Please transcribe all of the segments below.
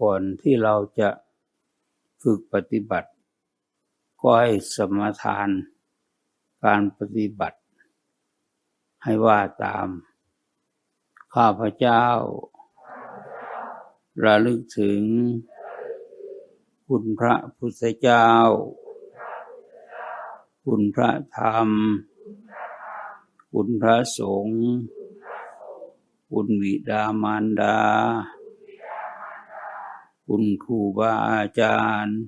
ก่อนที่เราจะฝึกปฏิบัติ ก็ให้สมทานการปฏิบัติ ให้ว่าตาม ข้าพเจ้า ระลึกถึง คุณพระพุทธเจ้า คุณพระธรรม คุณพระสงฆ์คุณวิดามารดา คุณครูบาอาจารย์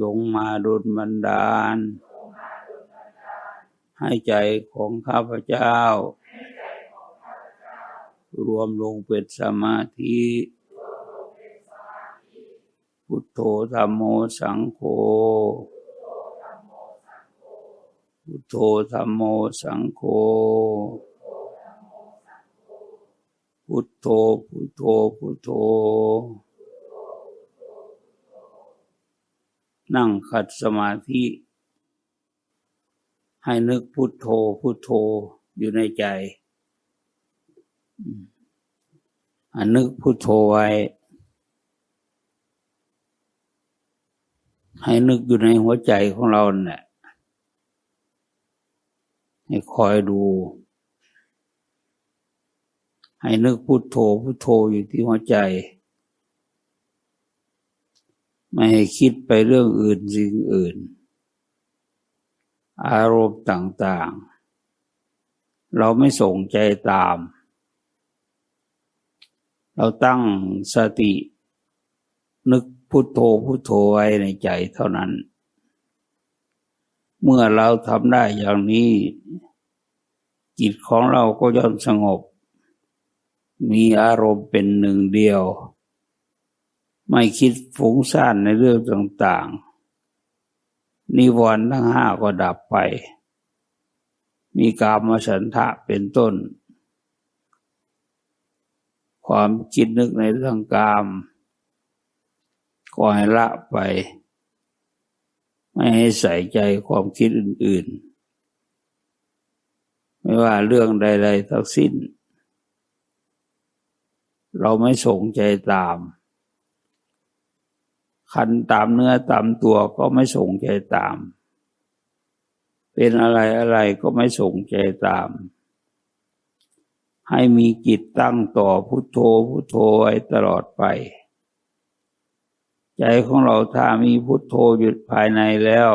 จงมาดลบันดาล ให้ใจของข้าพเจ้า รวมลงเป็นสมาธิ พุทโธธรรมโมสังโฆพุทโธธรรมโมสังโฆ พุทโธ พุทโธ พุทโธ นั่งขัดสมาธิ ให้นึกพุทโธ พุทโธอยู่ในใจอันนึกพุทโธไว้ ให้นึกอยู่ในหัวใจของเราเนี่ยให้คอยดู ให้นึกพุทโธพุทโธอยู่ที่หัวใจ ไม่ให้คิดไปเรื่องอื่นสิ่งอื่น อารมณ์ต่างๆ เราไม่ส่งใจตาม เราตั้งสติ นึกพุทโธพุทโธไว้ในใจเท่านั้น เมื่อเราทำได้อย่างนี้ จิตของเราก็ย่อมสงบ มีอารมณ์เป็นหนึ่งเดียว ไม่คิดฟุ้งซ่านในเรื่องต่างๆ นิวรณ์ทั้งห้าก็ดับไป มีกามฉันทะเป็นต้น ความคิดนึกในเรื่องกาม ก็ให้ละไป ไม่ให้ใส่ใจความคิดอื่นๆ ไม่ว่าเรื่องใด ๆ ทั้งสิ้น เราไม่สงใจตาม คันตามเนื้อตามตัวก็ไม่สงใจตาม เป็นอะไรอะไรก็ไม่สงใจตาม ให้มีจิตตั้งต่อพุทโธพุทโธไว้ตลอดไป ใจของเราถ้ามีพุทโธหยุดภายในแล้ว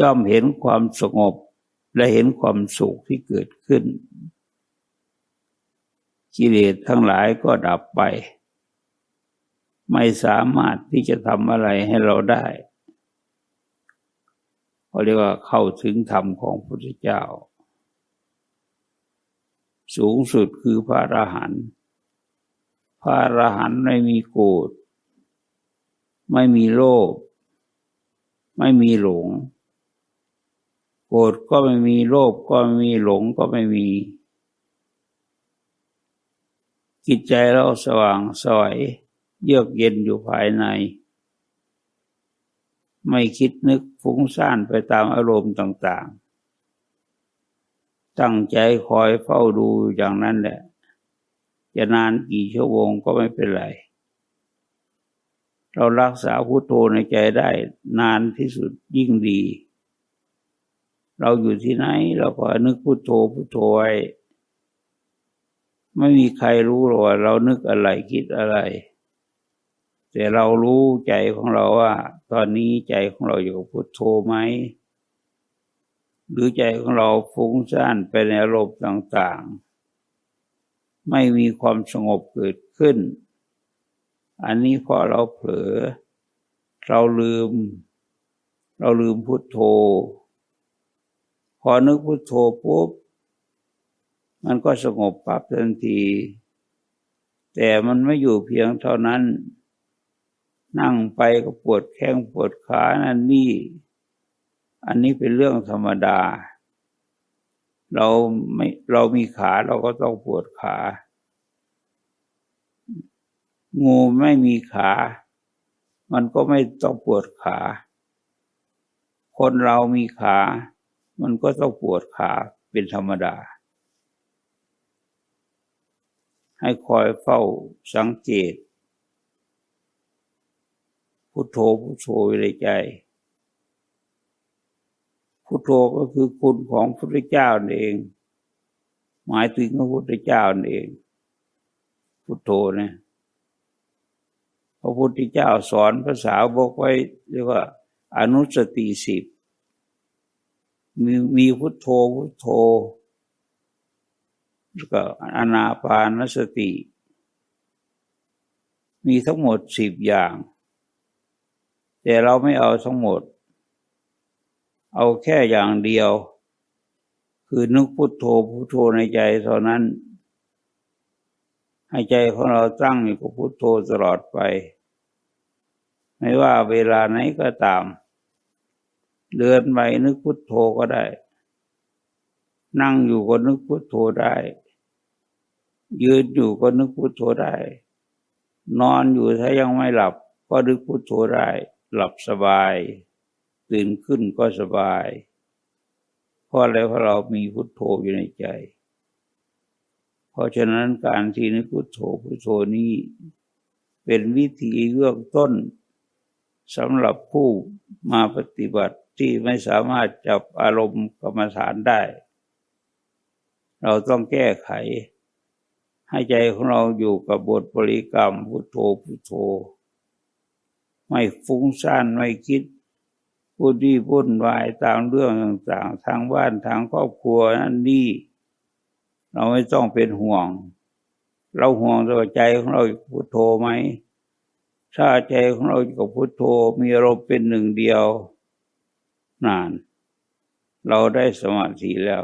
ย่อมเห็นความสงบและเห็นความสุขที่เกิดขึ้น กิเลสทั้งหลายก็ดับไป ไม่สามารถที่จะทำอะไรให้เราได้เขาเรียกว่าเข้าถึงธรรมของพระพุทธเจ้า สูงสุดคือพระอรหันต์พระอรหันต์ไม่มีโกรธไม่มีโลภไม่มีหลง โกรธก็ไม่มีโลภก็ไม่มีหลงก็ไม่มี จิตใจเราสว่างสวย เยือกเย็นอยู่ภายใน ไม่คิดนึกฟุ้งซ่านไปตามอารมณ์ต่างๆ ตั้งใจคอยเฝ้าดูอย่างนั้นแหละ จะนานกี่ชั่วโมงก็ไม่เป็นไร เรารักษาพุโทโธในใจได้นานที่สุดยิ่งดี เราอยู่ที่ไหนเราก็นึกพุโทโธพุโทโธไว้ ไม่มีใครรู้หรอกว่าเรานึกอะไรคิดอะไร แต่เรารู้ใจของเราว่า ตอนนี้ใจของเราอยู่กับพุทโธไหมหรือใจของเราฟุ้งซ่านไปในอารมณ์ต่าง ๆ ไม่มีความสงบเกิดขึ้น อันนี้เพอเราเผลอ เราลืม เราลืมพุทโธ พอนึกพุทโธปุ๊บ มันก็สงบปั๊บทันที แต่มันไม่อยู่เพียงเท่านั้น นั่งไปก็ปวดแข้งปวดขานั่นนี่ อันนี้เป็นเรื่องธรรมดา เราไม่เรามีขาเราก็ต้องปวดขา งูไม่มีขา มันก็ไม่ต้องปวดขา คนเรามีขา มันก็ต้องปวดขาเป็นธรรมดา ให้คอยเฝ้าสังเกต พุทโธพุทโธในใจ พุทโธก็คือคุณของพระพุทธเจ้าเอง หมายถึงพระพุทธเจ้าเอง พุทโธเนี่ยพระพุทธเจ้าสอนภาษาบอกไว้เรียกว่า อนุสติสิบมีมีพุทโธพุทโธ แล้วก็อนาปานสติ มีทั้งหมดสิบอย่าง แต่เราไม่เอาทั้งหมด เอาแค่อย่างเดียว คือนึกพุทโธพุทโธในใจเท่านั้น ให้ใจของเราตั้งอยู่กับพุทโธตลอดไป ไม่ว่าเวลาไหนก็ตาม เดินไปนึกพุทโธก็ได้ นั่งอยู่ก็นึกพุทโธได้ ยืนอยู่ก็นึกพุทโธได้ นอนอยู่ถ้ายังไม่หลับ ก็นึกพุทโธได้ หลับสบาย ตื่นขึ้นก็สบาย เพราะอะไรเพราะเรามีพุทโธอยู่ในใจ เพราะฉะนั้นการที่นึกพุทโธพุทโธนี้เป็นวิธีเลือกต้นสำหรับผู้มาปฏิบัติที่ไม่สามารถจับอารมณ์กรรมฐานได้ เราต้องแก้ไข ให้ใจของเราอยู่กับบทบริกรรมพุทโธพุทโธ ไม่ฟุ้งซ่านไม่คิดพูดดีพุ่นวายตามเรื่องต่างๆ ทางบ้านทางครอบครัวนั่นนี่เราไม่ต้องเป็นห่วง เราห่วงตัวใจของเราพุทโธไหมถ้าใจของเรากับพุทโธมีอารมณ์เป็นหนึ่งเดียวนาน เราได้สมาธิแล้ว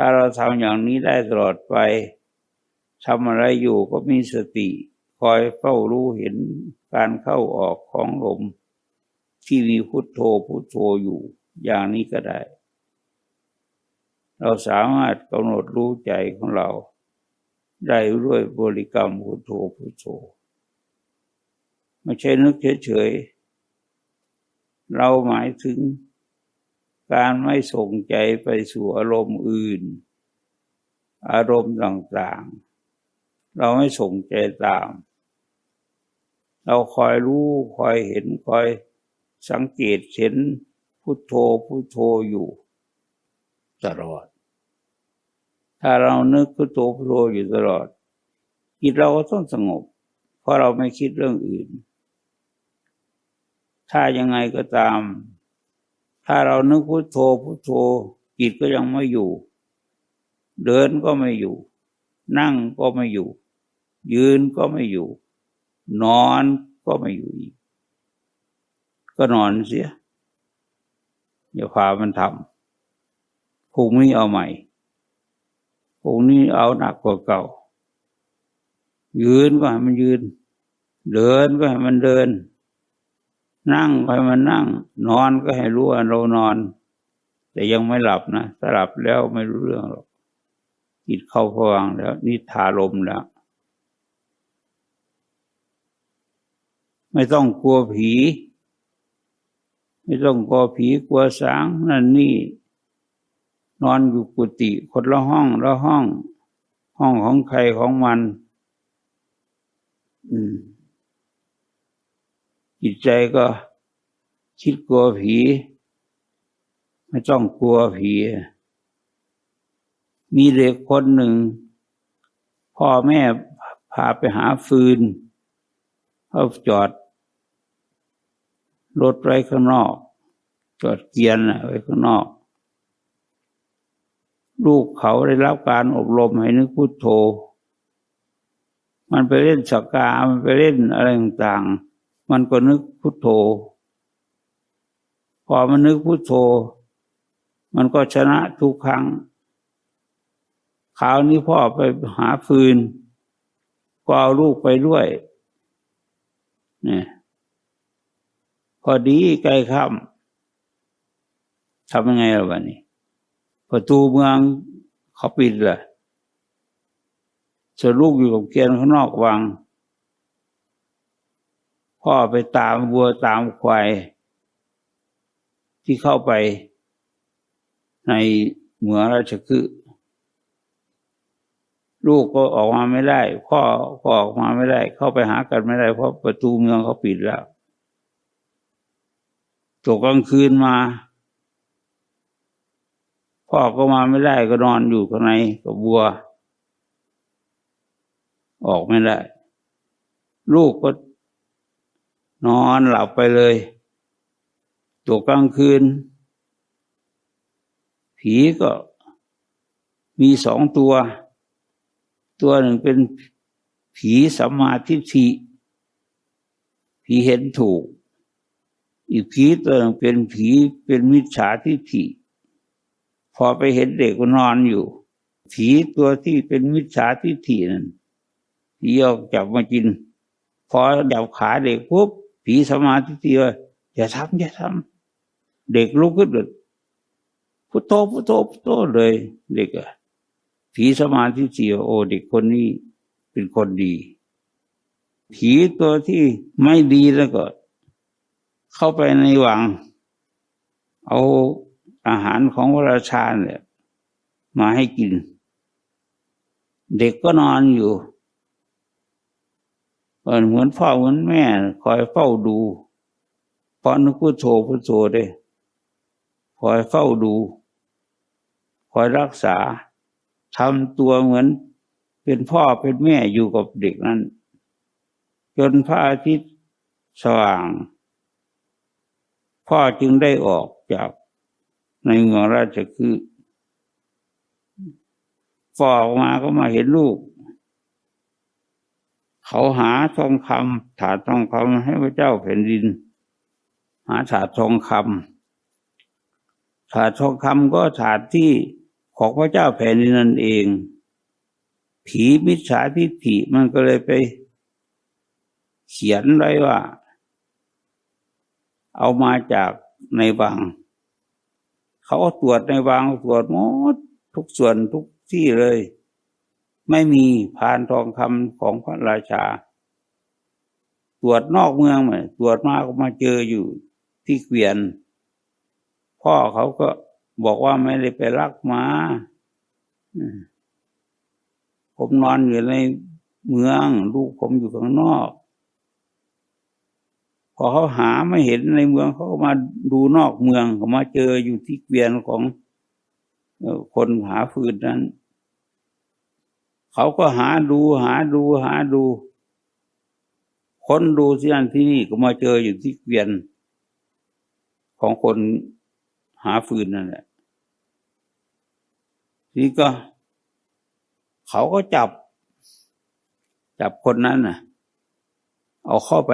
ถ้าเราทำอย่างนี้ได้ตลอดไปทำอะไรอยู่ก็มีสติ คอยเฝ้ารู้เห็นการเข้าออกของลม ที่มีพุทโธพุทโธอยู่อย่างนี้ก็ได้ เราสามารถกำหนดรู้ใจของเรา ได้ด้วยบริกรรมพุทโธพุทโธไม่ใช่นึกเฉยๆเราหมายถึง การไม่ส่งใจไปสู่อารมณ์อื่น อารมณ์ต่างๆ เราไม่ส่งใจตาม เราคอยรู้คอยเห็นคอยสังเกตเห็นพุทโธพุทโธอยู่ตลอด ถ้าเรานึกพุทโธพุทโธอยู่ตลอดจิตเราก็ต้องสงบ เพราะเราไม่คิดเรื่องอื่น ถ้ายังไงก็ตาม ถ้าเรานึกพุโทโธพุโทโธจิตก็ยังไม่อยู่ เดินก็ไม่อยู่ นั่งก็ไม่อยู่ ยืนก็ไม่อยู่ นอนก็ไม่อยู่อีกก็นอนเสียอย่าพามันทำพรุ่งนี้เอาใหม่พรุ่งนี้เอาหนักกว่าเก่า ยืนก็ให้มันยืน เดินก็ให้มันเดิน นั่งก็ให้มันนั่ง นอนก็ให้รู้ว่าเรานอน แต่ยังไม่หลับนะถ้าหลับแล้วไม่รู้เรื่องหรอกจิตเข้าพวังแล้วนิทาลมแล้ว ไม่ต้องกลัวผี ไม่ต้องกลัวผีกลัวสางนั่นนี่ นอนอยู่กุฏิคนละห้องละห้อง ห้องของใครของมัน อืมจิตใจก็ คิดกลัวผี ไม่ต้องกลัวผี มีเด็กคนหนึ่ง พ่อแม่พาไปหาฟืนเขาจอด รถไว้ข้างนอก จอดเกียนไว้ข้างนอก ลูกเขาได้รับการอบรมให้นึกพุโทโธ มันไปเล่นสกา มันไปเล่นอะไรต่างๆ มันก็นึกพุทโธ พอมันนึกพุทโธ มันก็ชนะทุกครั้งคราวนี้พ่อไปหาฟืนก็เอาลูกไปด้วยเนี่ยพอดีใกล้ค่ำทำยังไงล่ะวันนี้ ประตูเมืองเขาปิดเลยส่วนลูกอยู่กับเกียนข้างนอกวัง พ่อไปตามวัวตามควาย ที่เข้าไปในเหมืองราชคือลูกก็ออกมาไม่ได้ พ่อก็ออกมาไม่ได้ เข้าไปหากันไม่ได้ เพราะประตูเมืองเขาปิดแล้วตกกลางคืนมา พ่อก็มาไม่ได้ก็นอนอยู่ข้างในกับบัว ออกไม่ได้ ลูกก็นอนหลับไปเลย ตกกลางคืน ผีก็มีสองตัว ตัวหนึ่งเป็นผีสัมมาทิฏฐิผีเห็นถูก อีกผีตัวหนึ่งเป็นผีเป็นมิจฉาทิฏฐิพอไปเห็นเด็กนอนอยู่ ผีตัวที่เป็นมิจฉาทิฏฐินั้นผีออกจับมากิน พอจับขาเด็กปุ๊บผีสมาธิฏฐิว่าอย่าทำอย่าทำ เด็กลุกขึ้นเลยพุทโธพุทโธพุทโธเลย เด็กอะผีสมาธิฏฐิโอเด็กคนนี้เป็นคนดี ผีตัวที่ไม่ดีแล้วก็ เข้าไปในวัง เอาอาหารของพระราชาเนี่ยมาให้กิน เด็กก็นอนอยู่เหมือนพ่อเหมือนแม่ คอยเฝ้าดูพอนึกพุทโธพุทโธได้ คอยเฝ้าดู คอยรักษาทำตัวเหมือนเป็นพ่อเป็นแม่อยู่กับเด็กนั้น จนพระอาทิตย์สว่าง พ่อจึงได้ออกจากในเมืองราชคือฟอกมาก็มาเห็นลูก เขาหาทองคำถาดทองคำให้พระเจ้าแผ่นดิน หาถาดทองคำ ถาดทองคำก็ถาดที่ของพระเจ้าแผ่นดินนั่นเอง ผีมิจฉาทิฏฐิมันก็เลยไป เขียนไว้ว่า เอามาจากในบัง เขาตรวจในวางตรวจหมดทุกส่วนทุกที่เลย ไม่มีพานทองคำของพระราชา ตรวจนอกเมืองไหมตรวจมาก็มาเจออยู่ที่เกวียน พ่อเขาก็บอกว่าไม่ได้ไปรักมาผมนอนอยู่ในเมือง ลูกผมอยู่ข้างนอก พอเขาหาไม่เห็นในเมืองเขาก็มาดูนอกเมืองเขามาเจออยู่ที่เกวียนของคนหาฟืนนั้น เขาก็หาดูหาดูหาดู คนดูที่นั่นที่นี่ก็มาเจออยู่ที่เกวียนของคน หาฟืนนั่นแหละนี่ก็ เขาก็จับ จับคนนั้นน่ะ เอาเข้าไป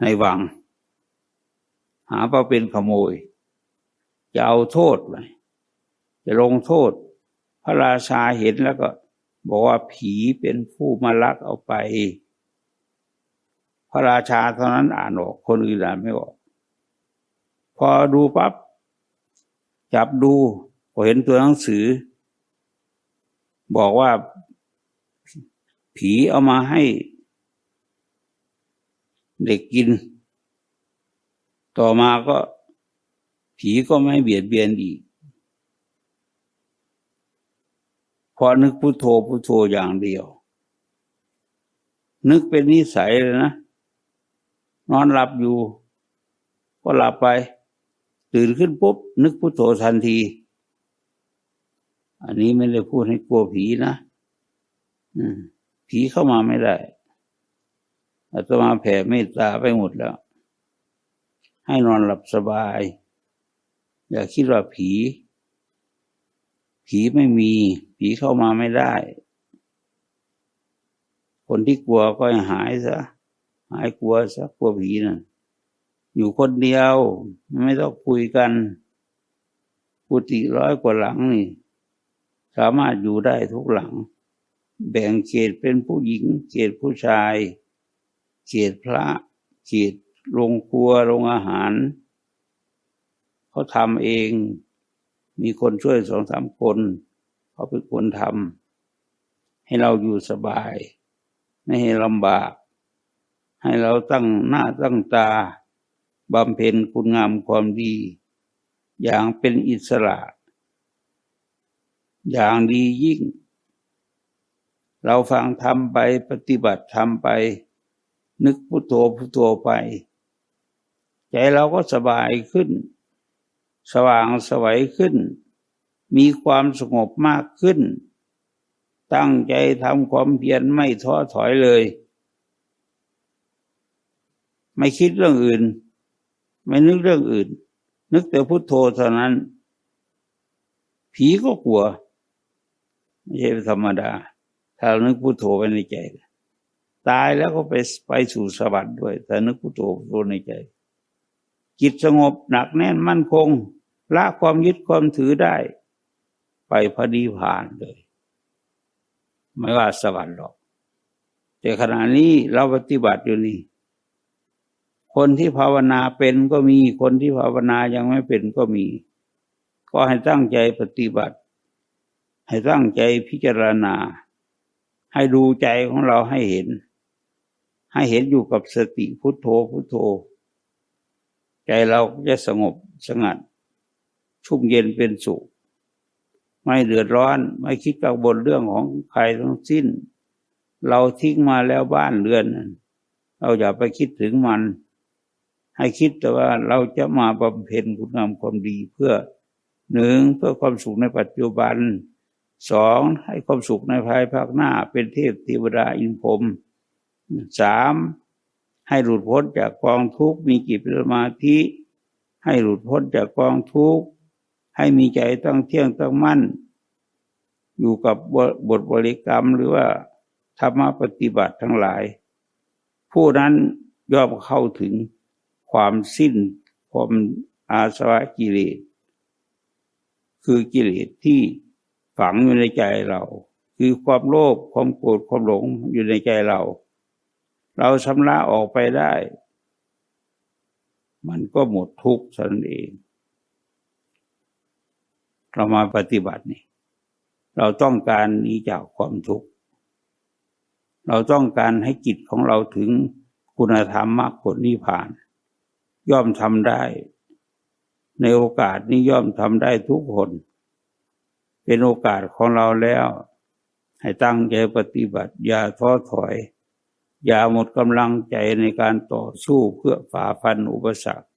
ในวัง หาว่าเป็นขโมย จะเอาโทษไปจะลงโทษ พระราชาเห็นแล้วก็ บอกว่าผีเป็นผู้มาลักเอาไป พระราชาเท่านั้นอ่านออกคนอื่นอ่านไม่ออก พอดูปับ๊บจับดูพอเห็นตัวหนังสือ บอกว่า ผีเอามาให้เด็กกิน ต่อมาก็ ผีก็ไม่เบียดเบียนอีกพอนึกพุโทโธพุโทโธอย่างเดียว นึกเป็นนิสัยเลยนะ นอนหลับอยู่ ก็หลับไป ตื่นขึ้นปุ๊บ นึกพุโทโธทันที อันนี้ไม่ได้พูดให้กลัวผีนะผีเข้ามาไม่ได้อาตมาแผ่เมตตาไปหมดแล้ว ให้นอนหลับสบาย อย่าคิดว่าผี ผีไม่มี ผีเข้ามาไม่ได้ คนที่กลัวก็หายซะ หายกลัวซะกลัวผีนะ่ะ อยู่คนเดียว ไม่ต้องคุยกันกุฏิร้อยกว่าหลังนี่ สามารถอยู่ได้ทุกหลัง แบ่งเขตเป็นผู้หญิง เขตผู้ชายเกียรติพระเกียรติโรงครัวโรงอาหาร เขาทำเอง มีคนช่วยสองสามคน เขาเป็นคนทำให้เราอยู่สบาย ไม่ให้ลำบาก ให้เราตั้งหน้าตั้งตา บำเพ็ญคุณงามความดี อย่างเป็นอิสระ อย่างดียิ่ง เราฟังทำไปปฏิบัติทำไป นึกพุโทโธพุโทโธไป ใจเราก็สบายขึ้น สว่างสวัยขึ้น มีความสงบมากขึ้น ตั้งใจทำความเพียรไม่ท้อถอยเลย ไม่คิดเรื่องอื่น ไม่นึกเรื่องอื่น นึกแต่พุโทโธเท่านั้น ผีก็กลัว ไม่ใช่ธรรมดา ถ้านึกพุโทโธไว้ในใจ ตายแล้วก็ไปไปสู่สวรรค์ด้วยแต่นึกพุโทโธพุโทโธในใจ จิตสงบหนักแน่นมั่นคง ละความยึดความถือได้ ไปพอดีผ่านเลย ไม่ว่าสวรรค์หรอก แต่ขณะนี้เราปฏิบัติอยู่นี่ คนที่ภาวนาเป็นก็มี คนที่ภาวนายังไม่เป็นก็มี ก็ให้ตั้งใจปฏิบัติ ให้ตั้งใจพิจารณา ให้ดูใจของเราให้เห็น ให้เห็นอยู่กับสติพุทโธพุทโธ ใจเราจะสงบสงัด ชุ่มเย็นเป็นสุข ไม่เดือดร้อน ไม่คิดกังวลเรื่องของใครทั้งสิ้น เราทิ้งมาแล้วบ้านเรือน เราอย่าไปคิดถึงมัน ให้คิดแต่ว่าเราจะมาบำเพ็ญคุณงามความดีเพื่อหนึ่งเพื่อความสุขในปัจจุบันสองให้ความสุขในภายภาคหน้าเป็นเทพเทวดาอินพรมสามให้หลุดพ้นจากกองทุกข์มีกิจสมาธิให้หลุดพ้นจากกองทุกข์ให้มีใจตั้งเที่ยงตั้งมั่น อยู่กับบทบริกรรมหรือว่าธรรมปฏิบัติทั้งหลาย ผู้นั้นย่อมเข้าถึง ความสิ้นความอาสวะกิเลสคือกิเลสที่ฝังอยู่ในใจเรา คือความโลภความโกรธความหลงอยู่ในใจเรา เราชำระออกไปได้ มันก็หมดทุกข์สันเอง เรามาปฏิบัตินี่เราต้องการหนีจากความทุกข์ เราต้องการให้จิตของเราถึงคุณธรรมมากผลนิพพาน ย่อมทำได้ ในโอกาสนี้ย่อมทำได้ทุกคน เป็นโอกาสของเราแล้ว ให้ตั้งใจปฏิบัติ อย่าท้อถอย อย่าหมดกำลังใจในการต่อสู้เพื่อฝ่าฟันอุปสรรค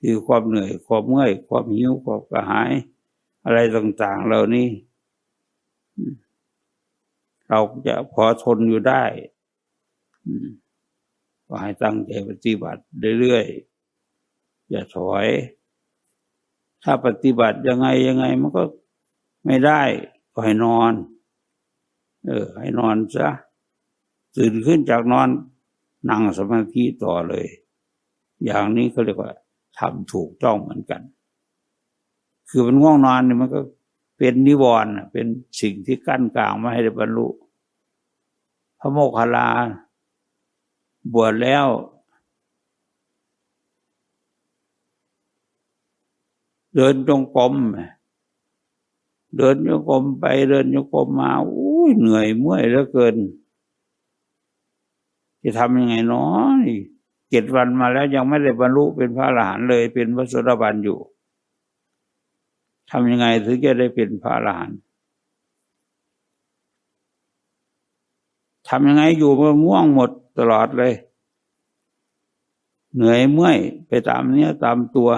คือความเหนื่อยความเมื่อย ความหิวความกระหาย อะไรต่าง ๆ เหล่านี้ เราจะพอทนอยู่ได้ก็ให้ตั้งใจปฏิบัติเรื่อยๆ อย่าถอย ถ้าปฏิบัติยังไงยังไงมันก็ไม่ได้ก็ให้นอน เออ ให้นอนซะตื่นขึ้นจากนอนนั่งสมาธิต่อเลย อย่างนี้เขาเรียกว่าทำถูกต้องเหมือนกัน คือมันง่วงนอนเนี่ยมันก็เป็นนิวรณ์เป็นสิ่งที่กั้นกลางไม่ให้ได้บรรลุ พระโมคคัลลาบวชแล้ว เดินจงกรมเดินโยกมไปเดินโยกมมาอุ้ยเหนื่อยเมื่อยเหลือเกิน จะทำยังไงเนาะเจ็ดวันมาแล้วยังไม่ได้บรรลุเป็นพระอรหันต์เลยเป็นพระโสดาบันอยู่ทำยังไงถึงจะได้เป็นพระอรหันต์ทำยังไงอยู่มันง่วงหมดตลอดเลย เหนื่อยเมื่อยไปตามเนี้ยตามตัว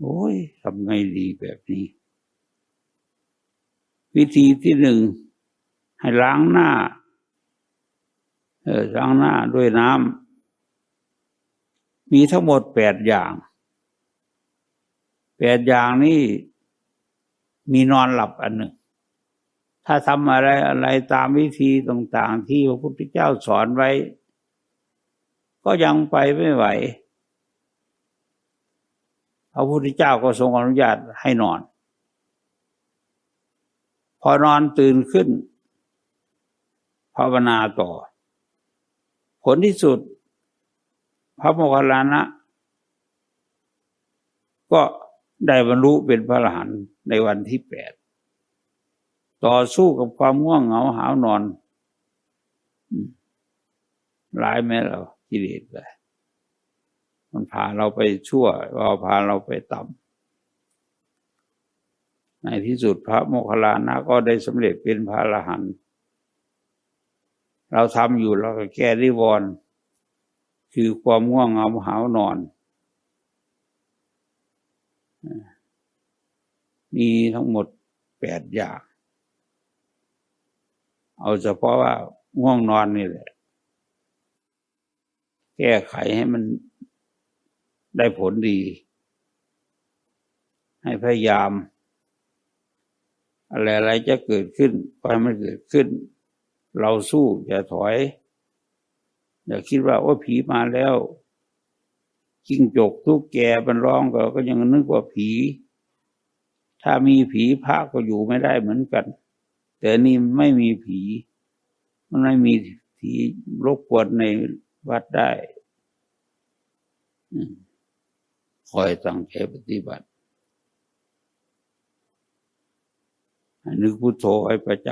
โอ้ยทำไงดีแบบนี้ วิธีที่หนึ่งให้ล้างหน้า เออล้างหน้าด้วยน้ำมีทั้งหมดแปดอย่างแปดอย่างนี้มีนอนหลับอันหนึ่ง ถ้าทำอะไรอะไรตามวิธีต่างๆที่พระพุทธเจ้าสอนไว้ ก็ยังไปไม่ไหว ระพุทธเจ้าก็ทรงอนุญาตให้นอน พอนอนตื่นขึ้น ภาวนาต่อ ผลที่สุด พระโมคคัลลานะ ก็ได้บรรลุเป็นพระอรหันต์ในวันที่แปดต่อสู้กับความง่วงเหงาหาวนอนร้ายไหมเรากิเลสไป มันพาเราไปชั่วเราพาเราไปต่ำในที่สุดพระโมคคัลลานะก็ได้สำเร็จเป็นพระอรหันต์เราทำอยู่เราก็แก้นิวรณ์คือความง่วงเหงาหาวนอน มีทั้งหมดแปดอย่าง เอาเฉพาะว่าง่วงนอนนี่แหละ แก้ไขให้มัน ได้ผลดี ให้พยายาม อะไรๆจะเกิดขึ้นก็ให้มันเกิดขึ้น เราสู้อย่าถอย อย่าคิดว่าโอ้ผีมาแล้วจิ้งจกทุกแกมันร้องก็ก็ยังนึกว่าผี ถ้ามีผีพระก็อยู่ไม่ได้เหมือนกัน แต่นี่ไม่มีผี มันไม่มีผีรบกวนในวัดได้ อืม คอยตั้งใจปฏิบัตินึกพุโทโธให้ประจ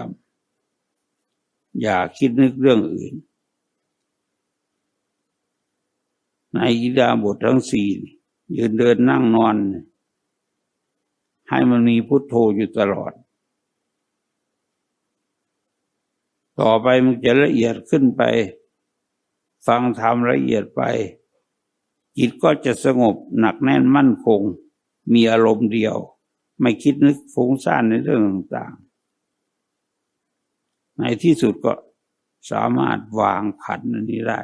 ำอย่าคิดนึกเรื่องอื่น ในอิดาบททั้งสี่ยืนเดินนั่งนอน ให้มันมีพุทโธอยู่ตลอด ต่อไปมันจะละเอียดขึ้นไป ฟังธรรมละเอียดไป จิตก็จะสงบหนักแน่นมั่นคง มีอารมณ์เดียว ไม่คิดนึกฟุ้งซ่านในเรื่องต่างๆ ในที่สุดก็สามารถวางขันนนี้ได้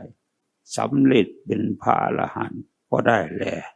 สำเร็จเป็นพระอรหันต์ก็ได้แล้ว